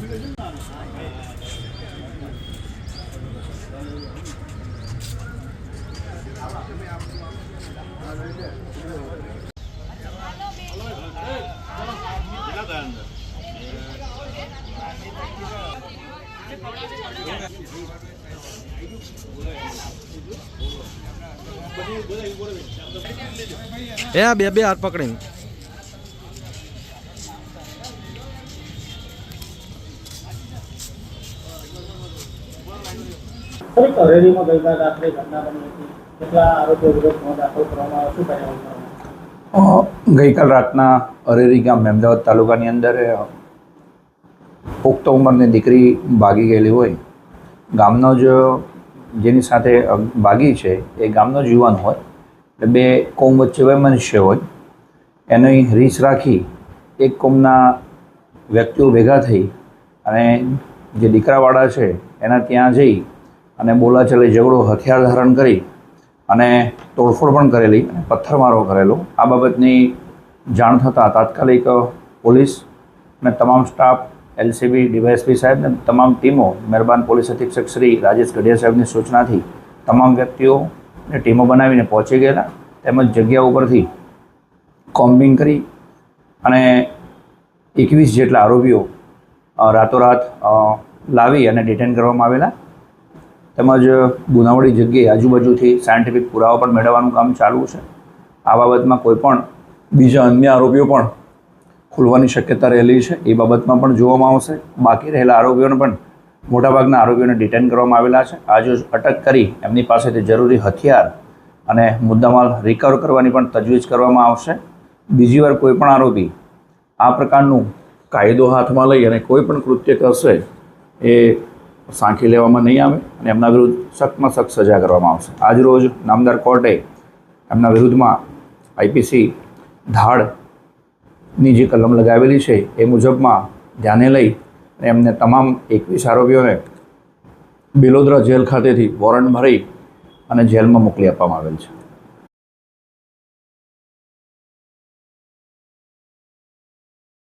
એ બે બે હાથ પકડીને. ગઈકાલ રાતના અરેરી ગામ અમદાવાદ તાલુકાની અંદર પુખ્ત ઉંમરની દીકરી ભાગી ગયેલી હોય. ગામનો જ, જેની સાથે ભાગી છે, એ ગામનો જ યુવાન હોય. એટલે બે કોમ વચ્ચે વૈમનસ્ય હોય. એની રીસ રાખી એક કોમના વ્યક્તિઓ ભેગા થઈ અને જે દીકરાવાળા છે એના ત્યાં જઈ અને બોલાચાલી ઝઘડો હથિયાર ધારણ કરી અને તોડફોડ પણ કરેલી અને પથ્થરમારો કરેલો. આ બાબતની જાણ થતાં તાત્કાલિક પોલીસ અને તમામ સ્ટાફ, એલસીબી, ડીવાયએસપી સાહેબ અને તમામ ટીમો, મહેરબાન પોલીસ અધિક્ષક શ્રી રાજેશ ગઢિયા સાહેબની સૂચનાથી તમામ વ્યક્તિઓને ટીમો બનાવીને પહોંચી ગયેલા. તેમજ જગ્યા ઉપરથી કોમ્બિંગ કરી અને એકવીસ જેટલા આરોપીઓ રાતોરાત લાવી અને ડિટેન કરવામાં આવેલા. તેમજ ગુનાવાળી જગ્યાએ આજુબાજુથી સાયન્ટિફિક પુરાવા પણ મેળવવાનું કામ ચાલુ છે. આ બાબતમાં કોઈ પણ બીજા અન્ય આરોપીઓ પણ ખુલવાની શક્યતા રહેલી છે. એ બાબતમાં પણ જોવામાં આવશે. બાકી રહેલા આરોપીઓને પણ મોટાભાગના આરોપીઓને ડિટેન કરવામાં આવેલા છે. આજે અટક કરી એમની પાસેથી જરૂરી હથિયાર અને મુદ્દામાલ રિકવર કરવાની પણ તજવીજ કરવામાં આવશે. બીજી વાર કોઈ પણ આરોપી આ પ્રકારનું કાયદો હાથમાં લઈ અને કોઈ પણ કૃત્ય કરશે એ સાંખી લેવામાં નહીં આવે અને એમના વિરુદ્ધ સખ્તમાં સખ્ત સજા કરવામાં આવશે. આજરોજ નામદાર કોર્ટે એમના વિરુદ્ધમાં આઈપીસી ધાડની જે કલમ લગાવેલી છે એ મુજબમાં ધ્યાને લઈ અને એમને તમામ એકવીસ આરોપીઓને બિલોદરા જેલ ખાતેથી વોરંટ ભરી અને જેલમાં મોકલી આપવામાં આવેલ છે.